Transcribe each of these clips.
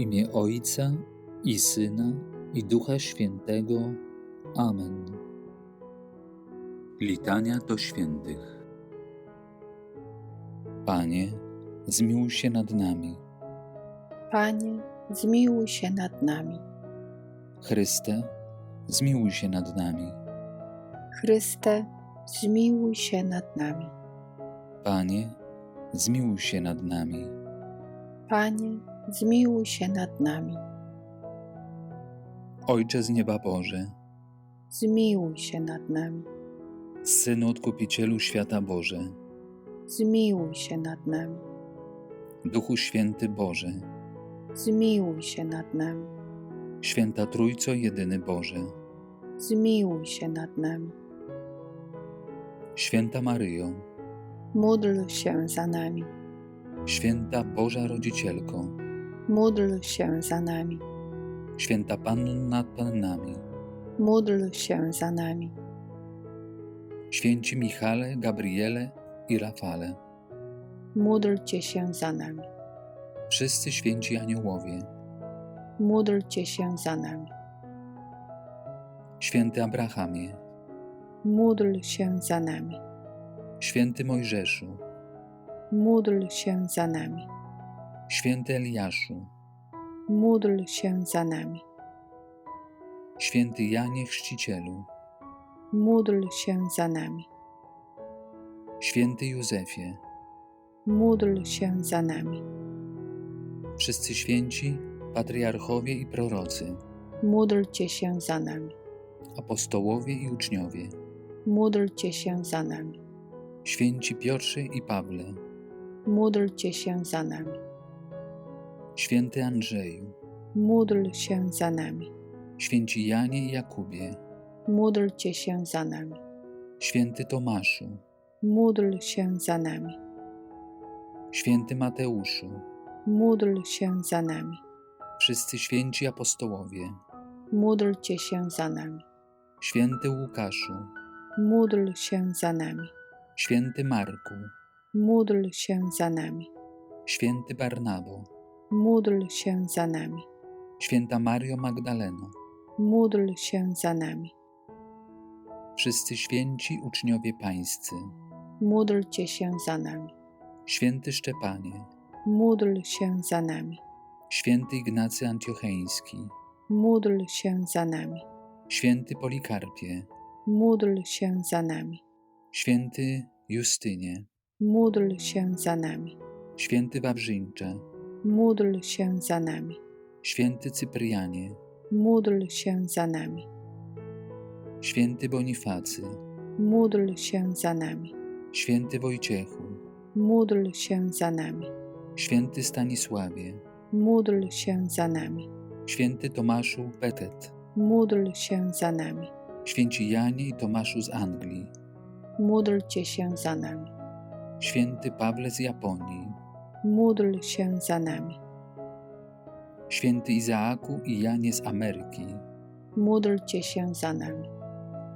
imię Ojca i Syna i Ducha Świętego. Amen. Litania do świętych. Panie, zmiłuj się nad nami. Panie, zmiłuj się nad nami. Chryste, zmiłuj się nad nami. Chryste, zmiłuj się nad nami. Panie, zmiłuj się nad nami. Panie, zmiłuj się nad nami. Ojcze z nieba Boże, Zmiłuj się nad nami. Synu Odkupicielu świata Boże, Zmiłuj się nad nami. Duchu Święty Boże, Zmiłuj się nad nami. Święta Trójco Jedyny Boże, Zmiłuj się nad nami. Święta Maryjo, Módl się za nami. Święta Boża Rodzicielko, Módl się za nami. Święta Panno nad Pannami, Módl się za nami. Święci Michale, Gabriele i Rafale, Módlcie się za nami. wszyscy święci aniołowie, Módlcie się za nami. Święty Abrahamie, Módl się za nami. Święty Mojżeszu, Módl się za nami. Święty Eliaszu, Módl się za nami. Święty Janie Chrzcicielu, Módl się za nami. Święty Józefie, Módl się za nami. wszyscy święci, patriarchowie i prorocy, Módlcie się za nami. apostołowie i uczniowie, Módlcie się za nami. święci Piotrze i Pawle, Módlcie się za nami. Święty Andrzeju, Módl się za nami. święci Janie i Jakubie, Módlcie się za nami. święty Tomaszu, Módl się za nami. święty Mateuszu, Módl się za nami. wszyscy święci apostołowie, Módlcie się za nami. święty Łukaszu, Módl się za nami. święty Marku, Módl się za nami. święty Barnabo, Módl się za nami. święta Mario Magdaleno, Módl się za nami. wszyscy święci uczniowie pańscy, Módlcie się za nami. święty Szczepanie, Módl się za nami. święty Ignacy Antiocheński, Módl się za nami. święty Polikarpie, Módl się za nami. święty Justynie, Módl się za nami. święty Wawrzyńcze, Módl się za nami. święty Cyprianie, Módl się za nami. święty Bonifacy, Módl się za nami. święty Wojciechu, Módl się za nami. święty Stanisławie, Módl się za nami. święty Tomaszu Petet, Módl się za nami. święci Janie i Tomaszu z Anglii, Módlcie się za nami. święty Pawle z Japonii, Módl się za nami. święty Izaaku i Janie z Ameryki, Módlcie się za nami.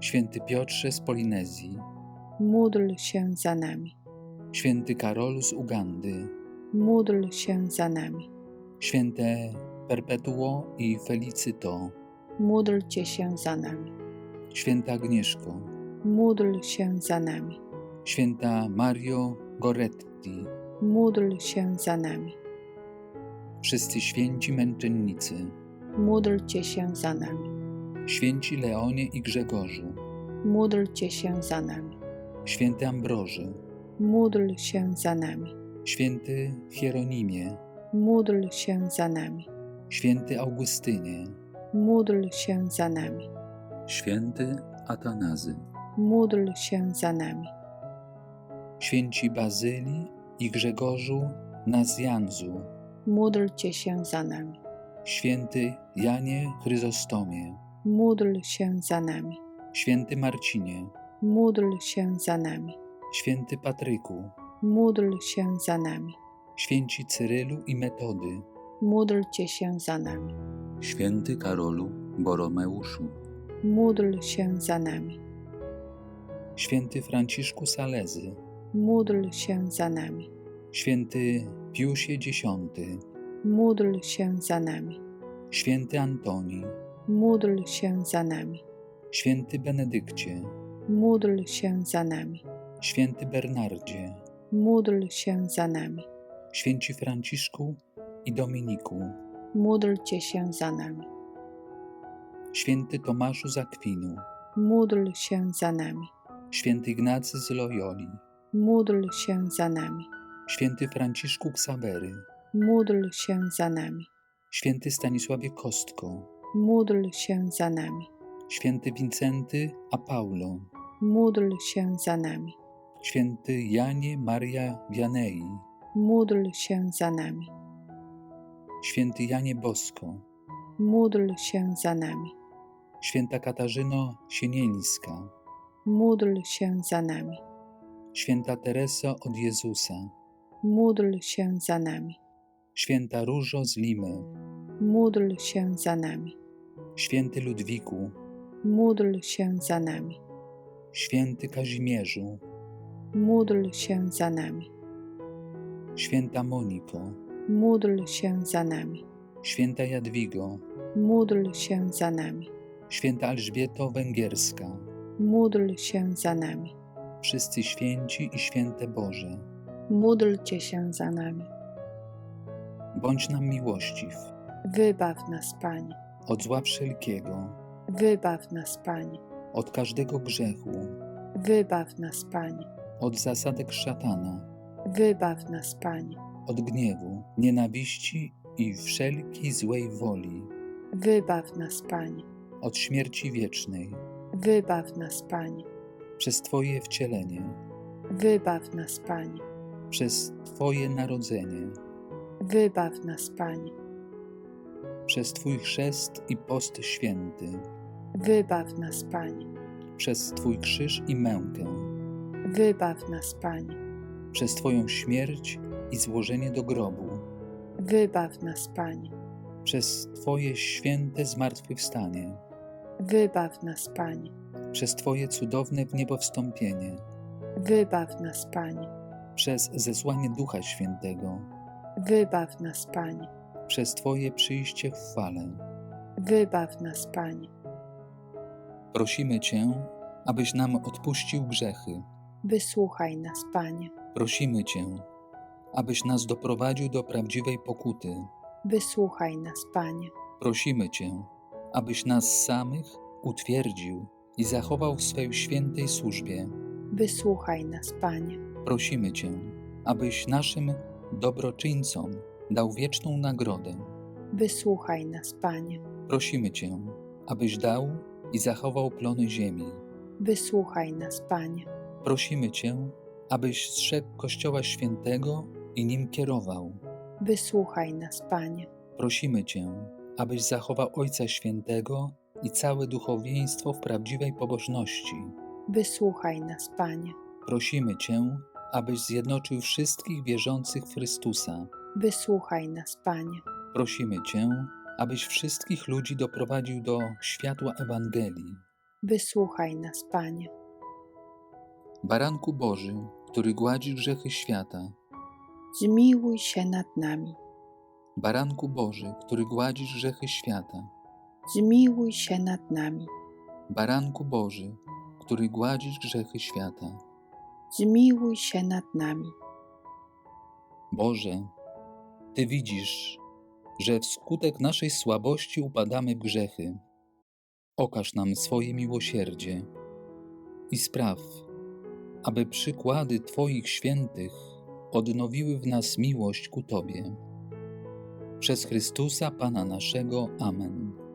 święty Piotrze z Polinezji, Módl się za nami. święty Karolu z Ugandy, Módl się za nami. święte Perpetuo i Felicyto, Módlcie się za nami. święta Agnieszko, Módl się za nami. święta Mario Goretti, Módl się za nami. wszyscy święci męczennicy, Módlcie się za nami. święci Leonie i Grzegorzu, Módlcie się za nami. święty Ambroży, Módl się za nami. święty Hieronimie, Módl się za nami. święty Augustynie, Módl się za nami. święty Atanazy, Módl się za nami. święci Bazyli i Grzegorzu Nazjanzu, Módlcie się za nami. święty Janie Chryzostomie, Módl się za nami. święty Marcinie, Módl się za nami. święty Patryku, Módl się za nami. święci Cyrylu i Metody, Módlcie się za nami. święty Karolu Boromeuszu, Módl się za nami. święty Franciszku Salezy, Módl się za nami. święty Piusie X, módl się za nami. Święty Antoni, Módl się za nami. Święty Benedykcie, Módl się za nami. Święty Bernardzie, Módl się za nami. Święci Franciszku i Dominiku, Módlcie się za nami. Święty Tomaszu z Akwinu, Módl się za nami. Święty Ignacy z Loyoli, Módl się za nami. Święty Franciszku Ksawery, Módl się za nami. Święty Stanisławie Kostko, Módl się za nami. Święty Wincenty a Paulo, Módl się za nami. Święty Janie Maria Vianei, Módl się za nami. Święty Janie Bosko, Módl się za nami. Święta Katarzyno Sienieńska, Módl się za nami. Święta Teresa od Jezusa, Módl się za nami. Święta Różo z Limy, Módl się za nami. Święty Ludwiku, Módl się za nami. Święty Kazimierzu, Módl się za nami. Święta Moniko, Módl się za nami. Święta Jadwigo, Módl się za nami. Święta Elżbieto Węgierska, Módl się za nami. Wszyscy święci i święte Boże, Módlcie się za nami. bądź nam miłościw, Wybaw nas, Panie. od zła wszelkiego, Wybaw nas, Panie. od każdego grzechu, Wybaw nas, Panie. od zasadek szatana, Wybaw nas, Panie. od gniewu, nienawiści i wszelkiej złej woli, Wybaw nas, Panie. od śmierci wiecznej, Wybaw nas, Panie. Przez Twoje wcielenie, Wybaw nas, Panie. przez Twoje narodzenie, Wybaw nas, Panie. przez Twój chrzest i post święty, Wybaw nas, Panie. przez Twój krzyż i mękę, Wybaw nas, Panie. przez Twoją śmierć i złożenie do grobu, Wybaw nas, Panie. przez Twoje święte zmartwychwstanie, Wybaw nas, Panie. Przez Twoje cudowne wniebowstąpienie, Wybaw nas, Panie. przez zesłanie Ducha Świętego, Wybaw nas, Panie. przez Twoje przyjście w chwale. Wybaw nas, Panie. Prosimy Cię, abyś nam odpuścił grzechy. Wysłuchaj nas, Panie. Prosimy Cię, abyś nas doprowadził do prawdziwej pokuty. Wysłuchaj nas, Panie. Prosimy Cię, abyś nas samych utwierdził i zachował w swej świętej służbie. Wysłuchaj nas, Panie. Prosimy Cię, abyś naszym dobroczyńcom dał wieczną nagrodę. Wysłuchaj nas, Panie. Prosimy Cię, abyś dał i zachował plony ziemi. Wysłuchaj nas, Panie. Prosimy Cię, abyś strzegł Kościoła Świętego i nim kierował. Wysłuchaj nas, Panie. Prosimy Cię, abyś zachował Ojca Świętego i całe duchowieństwo w prawdziwej pobożności. Wysłuchaj nas, Panie. Prosimy Cię, abyś zjednoczył wszystkich wierzących w Chrystusa. Wysłuchaj nas, Panie. Prosimy Cię, abyś wszystkich ludzi doprowadził do światła Ewangelii. Wysłuchaj nas, Panie. Baranku Boży, który gładzi grzechy świata, Zmiłuj się nad nami. Baranku Boży, który gładzisz grzechy świata, Zmiłuj się nad nami. Baranku Boży, który gładzisz grzechy świata. Zmiłuj się nad nami. Boże, Ty widzisz, że wskutek naszej słabości upadamy w grzechy. Okaż nam swoje miłosierdzie i spraw, aby przykłady Twoich świętych odnowiły w nas miłość ku Tobie. Przez Chrystusa Pana naszego. Amen.